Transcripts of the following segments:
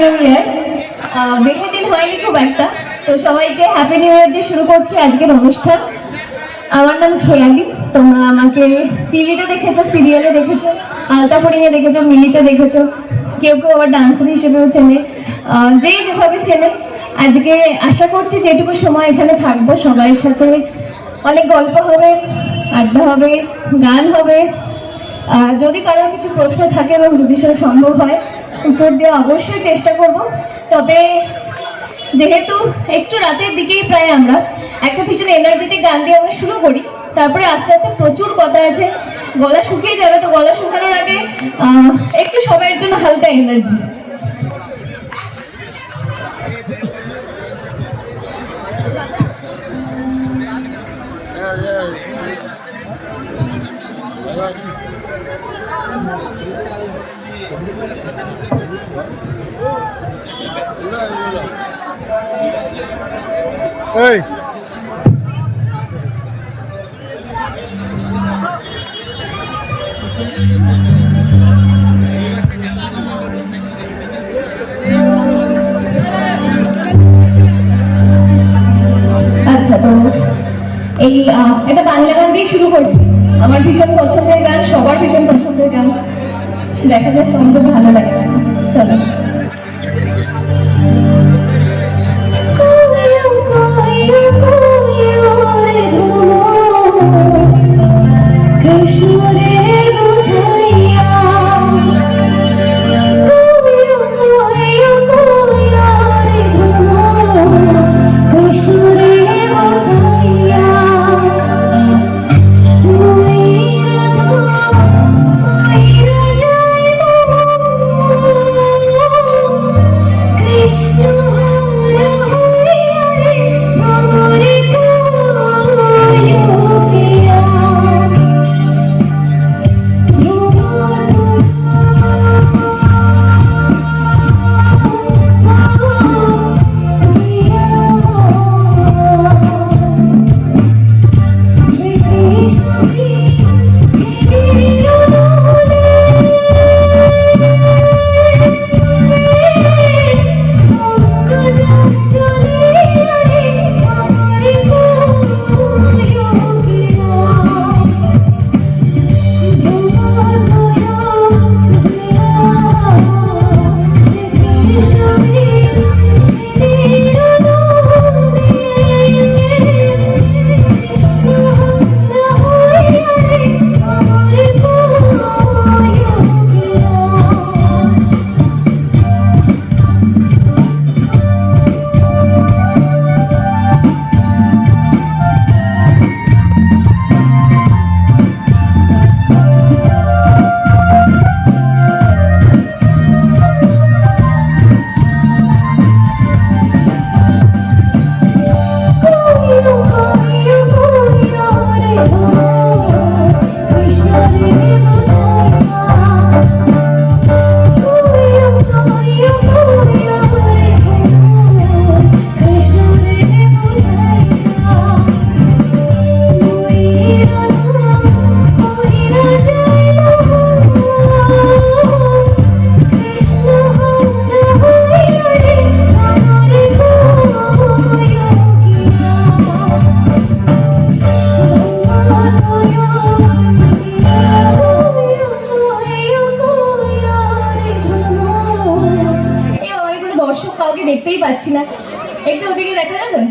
New year বেশি দিন হয়নি খুব একটা। তো সবাইকে হ্যাপি নিউ ইয়ার দিয়ে শুরু করছি আজকের অনুষ্ঠান। আমার নাম খেয়ালি, তোমরা আমাকে টিভিতে দেখেছ, সিরিয়ালে দেখেছ আলতা ফড়িংয়ে দেখেছ, মিলিতে দেখেছ, কেউ কেউ আবার ডান্সার হিসেবেও চেনে যেই যেভাবে চেনে। আজকে আশা করছি যেটুকু সময় এখানে থাকব, সবাইয়ের সাথে অনেক গল্প হবে, আড্ডা হবে, গান হবে। যদি কারোর কিছু প্রশ্ন থাকে এবং যদি সেটা সম্ভব হয় উত্তর দেওয়া অবশ্যই চেষ্টা করব। তবে যেহেতু একটু রাতের দিকেই প্রায় আমরা, একটা পিছনে এনার্জেটিক গান দিয়ে আমরা শুরু করি, তারপরে আস্তে আস্তে প্রচুর কথা আছে, গলা শুকিয়ে যাবে তো গলা শুকানোর আগে একটু সবাইয়ের জন্য হালকা এনার্জি আচ্ছা তো এই একটা বাংলা গান দিয়ে শুরু করছি। আমার ভীষণ পছন্দের গান, সবার ভীষণ পছন্দের গান। দেখা যাক তোমাদের ভালো লাগে চলো। কৃষ্ণ রে বুঝাইয়া পাচ্ছি না। একটু ওদিকে দেখা যাবে?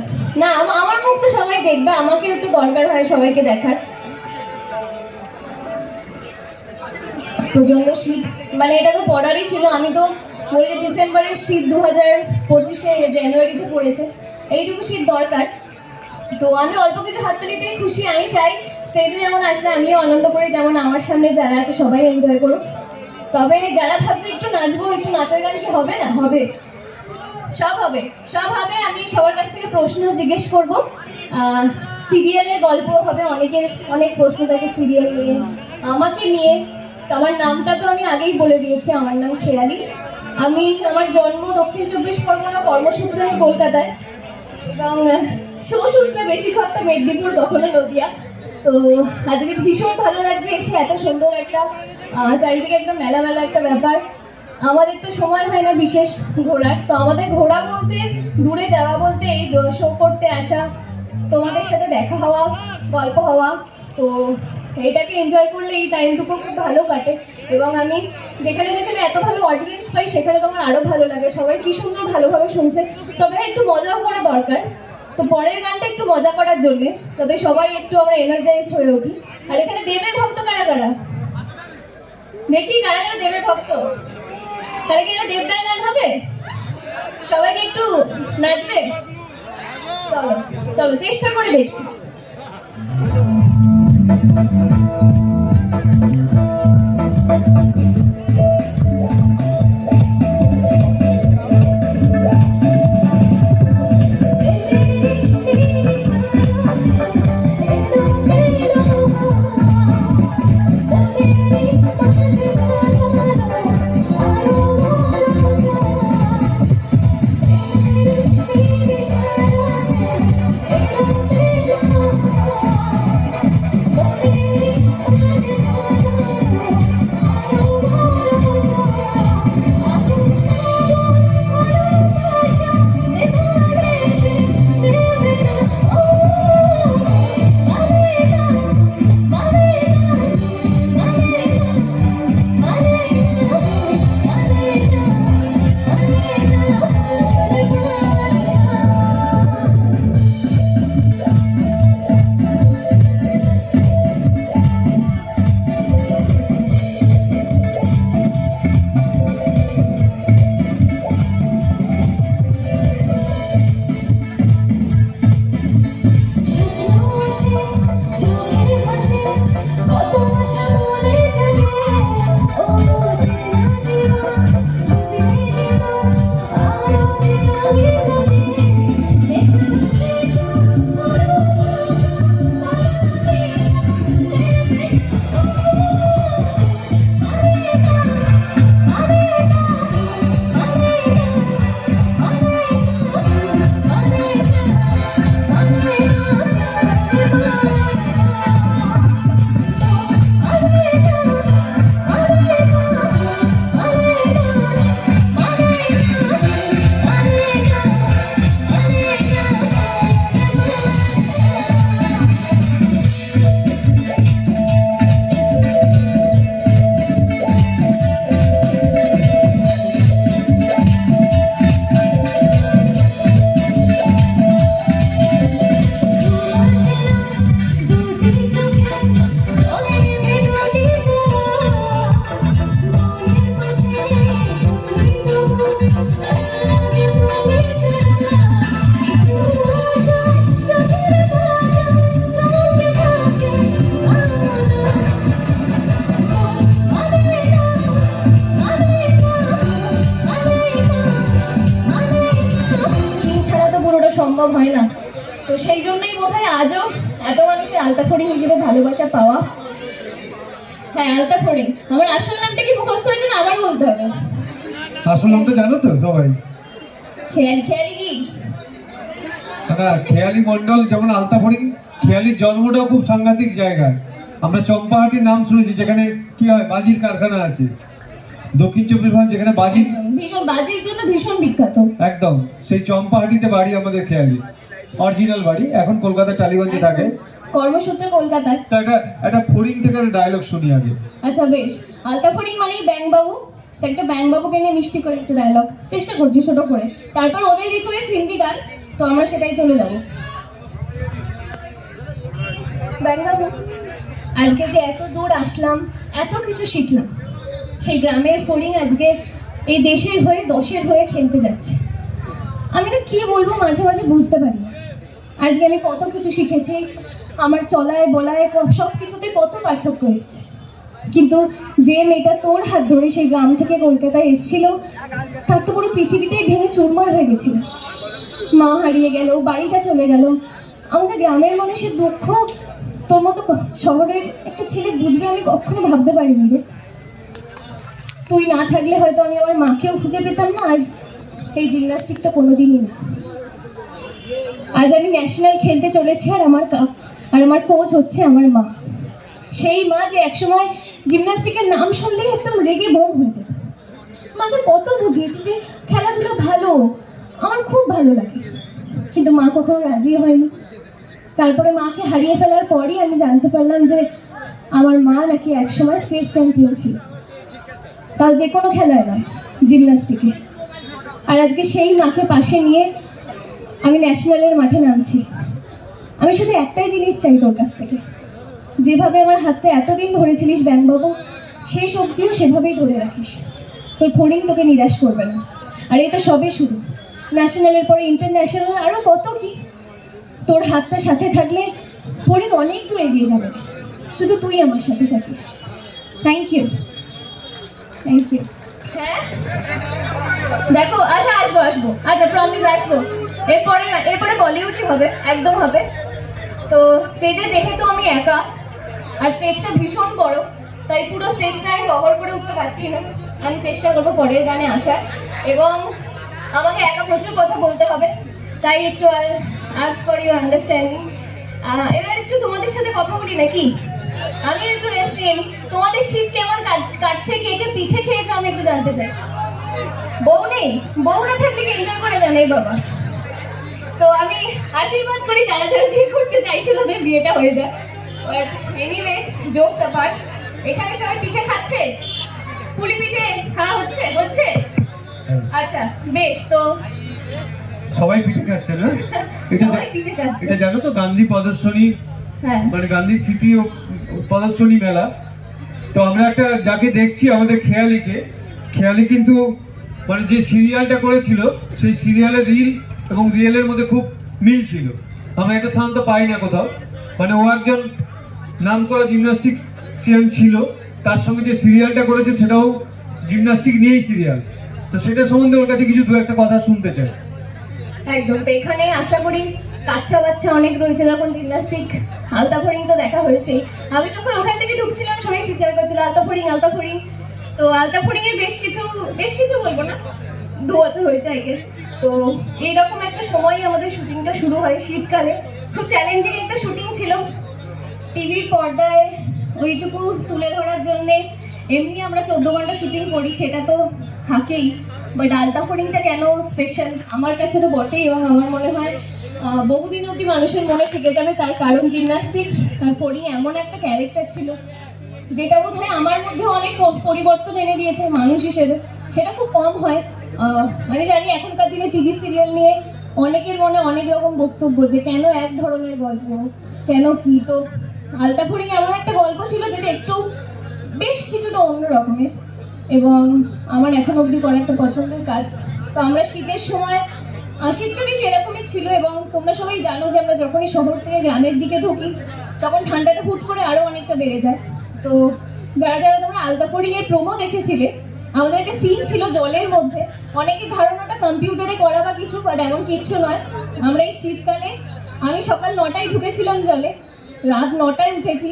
না আমার মুখ তো সবাই দেখবে আমাকেও তো দরকার হয় সবাইকে দেখার। প্রচণ্ড শীত মানে এটা তো পড়ারই ছিল, আমি তো যে ডিসেম্বরের শীত দু হাজার পঁচিশে জানুয়ারিতে পড়েছে। এইটুকু শীত দরকার। তো আমি অল্প কিছু হাততালিতেই খুশি, আমি চাই স্টেজে যেমন আসলে আমিও আনন্দ করি তেমন আমার সামনে যারা আছে সবাই এনজয় করুক। তবে যারা ভাবছে একটু নাচবো, একটু নাচার গান কি হবে না? হবে। সব হবে সব হবে। আমি সবার কাছ থেকে প্রশ্ন জিজ্ঞেস করব। সিরিয়ালের গল্প হবে, অনেকের, অনেক প্রশ্ন থাকে সিরিয়াল নিয়ে। আমাকে নিয়ে, আমার নামটা তো আমি আগেই বলে দিয়েছি, আমার নাম খেয়ালি। আমি আমার জন্ম দক্ষিণ চব্বিশ পরগনা কর্মসূত্রে আমি কলকাতায়। এবং সুসূত্রে বেশিরভাগটা মেদিনীপুর কখনো নদিয়া। তো আজকে ভীষণ ভালো লাগছে, এসে এত সুন্দর একটা চারিদিকে একটা মেলা মেলা একটা ব্যাপার। আমাদের তো সময় হয় না বিশেষ ঘোরার। তো আমাদের ঘোরা বলতে, দূরে যাওয়া বলতে, এই শো করতে আসা, তোমাদের সাথে দেখা হওয়া, গল্প হওয়া। তো এটাকে এনজয় করলে এই টাইমটুকু খুব ভালো কাটে। এবং আমি যেখানে যেখানে এত ভালো অডিয়েন্স পাই, সেখানে তোমার আরও ভালো লাগে। সবাই কি সুন্দর ভালোভাবে শুনছে। তবে একটু মজাও করা দরকার। তো পরের গানটা একটু মজা করার জন্যে, যাতে সবাই একটু আমরা এনার্জাইজ হয়ে উঠি। আর এখানে দেবে ভক্ত কারা কারা? দেখি, কারা কারা দেবের ভক্ত? তাহলে কি এটা দেবদার গান হবে? সবাইকে একটু নাচবে? চলো চলো চেষ্টা করে দেখছি। সম্ভব হয় না। তো সেই জন্যই বোধ হয় আজও এত মানুষের আলতা ফড়িং হিসেবে ভালোবাসা পাওয়া। হ্যাঁ আলতা ফড়িং আমার আসল নামটা কি মুখস্থ হয়েছে না আবার বলতে হবে? আসল নামটা জানো তো সবাই? খেয়ালি খেয়ালি কি? না খেয়ালি মন্ডল যেমন আলতাফড়ি খেয়ালির জন্মটাও খুব সাংঘাতিক জায়গায় আমরা চম্পাহাটির নাম শুনেছি যেখানে কি হয় বাজির কারখানা আছে। দক্ষিণ চব্বিশ পরগনা যেখানে বাজির ভীষণ বাজির জন্য ভীষণ বিখ্যাত। একদম সেই চম্পাহাটিতে বাড়ি আমাদের খেয়ালি। অরিজিনাল বাড়ি এখন কলকাতার টালিগঞ্জে থাকে। কর্মসূত্রে কলকাতায়। তো একটা একটা ফড়িং থেকে একটা ডায়লগ শুনি আগে। আচ্ছা বেশ। আলতা ফড়িং মানেই ব্যাং বাবু তো একটা ব্যাং বাবুকে নিয়ে মিষ্টি করে একটা ডায়লগ চেষ্টা করছি ছোট করে। তারপর ওদের রিকোয়েস্ট হিন্দি গান। তো আমরা সেটাই চলে যাব। ব্যাং বাবু আজকে যে এত দূর আসলাম এত কিছু শিখলাম। সেই গ্রামের ফড়িং আজকে এই দেশের হয়ে, দশের হয়ে খেলতে যাচ্ছে। আমি না কি বলব, মাঝে মাঝে বুঝতে পারি না। আজকে আমি কত কিছু শিখেছি, আমার চলায় বলায় সব কিছুতে কত পার্থক্য এসছে। কিন্তু যে মেয়েটা তোর হাত ধরে সেই গ্রাম থেকে কলকাতায় এসেছিল, তার তো পুরো পৃথিবীটাই ভেঙে চুরমার হয়ে গেছিল। মা হারিয়ে গেল, বাড়িটা চলে গেল। আমাদের গ্রামের মানুষের দুঃখ তোর মতো শহরের একটা ছেলে বুঝবে আমি কখনো ভাবতে পারিনি রে। তুই না থাকলে হয়তো আমি আমার মাকেও খুঁজে পেতাম না, আর এই জিমনাস্টিকটা কোনোদিনই না। আজ আমি ন্যাশনাল খেলতে চলেছি, আর আমার আর আমার কোচ হচ্ছে আমার মা। সেই মা যে একসময় জিমনাস্টিকের নাম শুনলেই একদম রেগে বোম হয়ে যেত। মাকে কত বুঝিয়েছি যে খেলাধুলা ভালো, আমার খুব ভালো লাগে। কিন্তু মা কখনো রাজি হয়নি। তারপরে মাকে হারিয়ে ফেলার পরই আমি জানতে পারলাম যে আমার মা নাকি একসময় স্টেট চ্যাম্পিয়ন ছিল। তাও যে কোনো খেলায় নয় জিমন্যাস্টিকে আর আজকে সেই মাকে পাশে নিয়ে আমি ন্যাশনালের মাঠে নামছি। আমি শুধু একটাই জিনিস চাই তোর কাছ থেকে। যেভাবে আমার হাতটা এতদিন ধরেছিলিস ব্যাংকবাবু, শেষ অবধিও সেভাবেই ধরে রাখিস। তোর ফড়িং তোকে নিরাশ করবে না। আর এটা সবে শুরু। ন্যাশনালের পরে ইন্টারন্যাশনাল আরও কত কি? তোর হাতটা সাথে থাকলে ফড়িং অনেক দূর এগিয়ে যাবে। শুধু তুই আমার সাথে থাকিস। থ্যাংক ইউ থ্যাংক ইউ হ্যাঁ দেখো আচ্ছা আসব আসব। আচ্ছা প্রমিস আসব। এরপরে এরপরে বলিউডই হবে, একদম হবে। তো স্টেজে যেহেতু আমি একা, আর স্টেজটা ভীষণ বড়, তাই পুরো স্টেজটা আমি কভার করে উঠতে পারছি না। আমি চেষ্টা করব পরের গানে আসার। এবং আমাকে একা প্রচুর কথা বলতে হবে, তাই একটু আস ফর ইউ আন্ডারস্ট্যান্ডিং এবার একটু তোমাদের সাথে কথা বলি নাকি? আমি একটু রেস্ট নিয়ে নিই। তোমাদের শীত কেমন কাট- কাটছে? কে কে পিঠে খেয়েছো আমি একটু জানতে চাই। বউ নেই? বউ না থাকলে এনজয় করে জানে? বাবা। তো আমি আশীর্বাদ করি যারা যারা বিয়ে করতে চাইছে তাদের বিয়েটা হয়ে যায় বাট এনিওয়েজ জোকস অ্যাপার্ট এখানে সবাই পিঠে খাচ্ছে? পুলি পিঠে খাওয়া হচ্ছে? হচ্ছে? আচ্ছা বেশ তো সবাই পিঠে খাচ্ছে না? এটা জানো তো গান্ধী প্রদর্শনী হ্যাঁ মানে গান্ধী স্মৃতি ও প্রদর্শনী মেলা। তো আমরা একটা যাকে দেখছি আমাদের খেয়ালিকে খেয়ালি কিন্তু মানে যে সিরিয়ালটা করেছিল সেই সিরিয়ালের রিল এবং রিয়েলের মধ্যে খুব মিল ছিল। আমরা এটা সাধারণত পাই না কোথাও। মানে ও একজন নাম করা জিমনাস্টিকশিয়ান ছিল তার সঙ্গে যে সিরিয়ালটা করেছে সেটাও জিমনাস্টিক নিয়েই সিরিয়াল। তো সেটা সম্বন্ধে ওর কাছে কিছু দু একটা কথা শুনতে চাই। একদম তো এখানে আশা করি কাচ্চা বাচ্চা অনেক রয়েছে যখন জিমনাস্টিক আলতা ফরিং তো দেখা হয়েছে আমি যখন ওখান থেকে ঢুকছিলাম, সবাই চিৎকার করছিল, আলতা ফরিং আলতা ফরিং তো আলতা ফরিং এর বেশ কিছু বেশ কিছু বলব না, দু বছর হয়েছে আই গেস তো এইরকম একটা সময় আমাদের শুটিংটা শুরু হয় শীতকালে। খুব চ্যালেঞ্জিং একটা শুটিং ছিল। টিভির পর্দায় ওইটুকু তুলে ধরার জন্যে এমনি আমরা চোদ্দ ঘণ্টা শুটিং করি, সেটা তো থাকেই। বাট আলতা ফোরিংটা কেন স্পেশাল আমার কাছে তো বটেই এবং আমার মনে হয় বহুদিন অবধি মানুষের মনে থেকে যাবে তার কারণ জিমনাস্টিক্স আর ফোরিং এমন একটা ক্যারেক্টার ছিল, যেটা বোধ আমার মধ্যে অনেক পরিবর্তন এনে দিয়েছে মানুষ হিসেবে। সেটা খুব কম হয়। মানে জানি এখনকার দিনে টিভি সিরিয়াল নিয়ে অনেকের মনে অনেক রকম বক্তব্য যে কেন এক ধরনের গল্প? কেন কি? তো আলতা ফড়িং এমন একটা গল্প ছিল যেটা একটু বেশ কিছুটা অন্য রকমের। এবং আমার এখন অবধি করা একটা পছন্দের কাজ। তো আমরা শীতের সময় শীতটা বেশ ছিল এবং তোমরা সবাই জানো যে আমরা যখনই শহর থেকে গ্রামের দিকে ঢুকি, তখন ঠান্ডাটা হুট করে আরও অনেকটা বেড়ে যায়। তো যারা যারা তোমরা আলতা ফড়িং এর প্রোমো দেখেছিলে আমাদের একটা সিন ছিল জলের মধ্যে। অনেকের ধারণাটা কম্পিউটারে করা বা কিছু বাট এমন কিচ্ছু নয়। আমরা এই শীতকালে, আমি সকাল নটায় ঢুকেছিলাম জলে। রাত নটায় উঠেছি।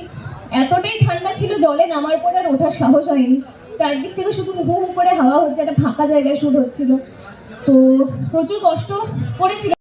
এতটাই ঠান্ডা ছিল জলে নামার পর আর ওঠার সাহস হয়নি। চারদিক থেকে শুধু হু হু করে হাওয়া হচ্ছে, একটা ফাঁকা জায়গায় শুট হচ্ছিল। তো প্রচুর কষ্ট করেছিল।